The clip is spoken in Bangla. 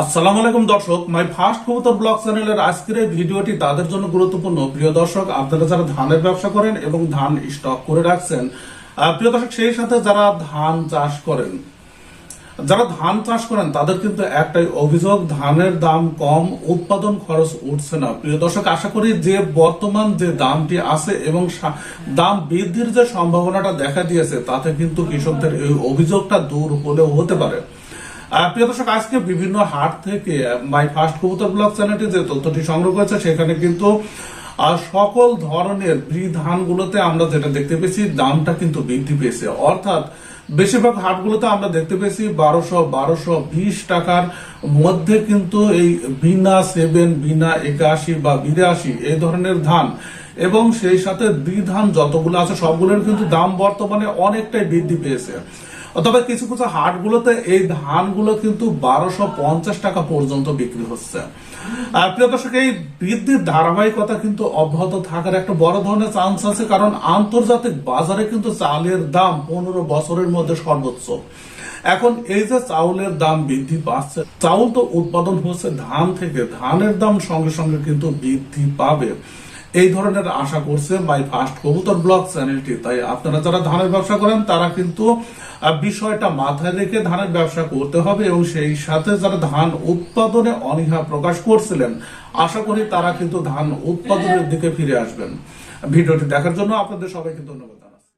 আসসালামু আলাইকুম দর্শক মাই ফার্স্ট কবুতর ব্লগ চ্যানেলের আজকের এই ভিডিওটি তাদের জন্য গুরুত্বপূর্ণ। প্রিয় দর্শক, আপনারা যারা ধানের ব্যবসা করেন এবং ধান স্টক করে রাখছেন প্রিয় দর্শক, সেই সাথে যারা ধান চাষ করেন, যারা ধান চাষ করেন, তাদের কিন্তু একটাই অভিযোগ, ধানের দাম কম, উৎপাদন খরচ উঠছে না। প্রিয় দর্শক, আশা করি যে বর্তমান যে দামটি আছে এবং দাম বৃদ্ধির যে সম্ভাবনাটা দেখা দিয়েছে, তাতে কিন্তু কৃষকদের এই অভিযোগটা দূর হলেও হতে পারে। প্রিয় দর্শক আজকে বিভিন্ন হাট থেকে মাই ফার্স্ট কবুতর ব্লগ চ্যানেলটি যে তথ্যটি সংগ্রহ করেছে সেখানে কিন্তু আহ, সকল ধরনের ব্রি ধানগুলোতে আমরা যেটা দেখতে পেয়েছি দামটা কিন্তু বৃদ্ধি পেয়েছে। অর্থাৎ বেশিরভাগ হাটগুলোতে আমরা দেখতে পেয়েছি বারোশো বারোশো বিশ টাকার মধ্যে কিন্তু এই বিনা সেভেন বিনা একাশি বা বিরাশি এই ধরনের ধান। এবং সেই সাথে বি ধান যতগুলো আছে সবগুলোর কিন্তু দাম বর্তমানে অনেকটাই বৃদ্ধি পেয়েছে। তবে কিছু কিছু হাটগুলোতে এই ধানগুলো কিন্তু বারোশো পঞ্চাশ টাকা পর্যন্ত বিক্রি হচ্ছে। প্রিয় দর্শক, এই বৃদ্ধির ধারাবাহিকতা কিন্তু অব্যাহত থাকার একটা বড় ধরনের চান্স আছে, কারণ আন্তর্জাতিক বাজারে কিন্তু চালের দাম পনেরো বছরের মধ্যে সর্বোচ্চ। এখন এই যে চাউলের দাম বৃদ্ধি পাচ্ছে, চাউল তো উৎপাদন হচ্ছে ধান থেকে। ধানের দাম সঙ্গে সঙ্গে কিন্তু বৃদ্ধি পাবে। এই ধরনের আশা করছে মাই ফার্স্ট কবুতর ব্লগ চ্যানেলটি। তাই আপনারা যারা ধানের ব্যবসা করেন, তারা কিন্তু বিষয়টা মাথায় রেখে ধানের ব্যবসা করতে হবে এবং সেই সাথে যারা ধান উৎপাদনে অনীহা প্রকাশ করছিলেন, আশা করি তারা কিন্তু ধান উৎপাদনের দিকে ফিরে আসবেন। ভিডিওটি দেখার জন্য আপনাদের সবাইকে ধন্যবাদ।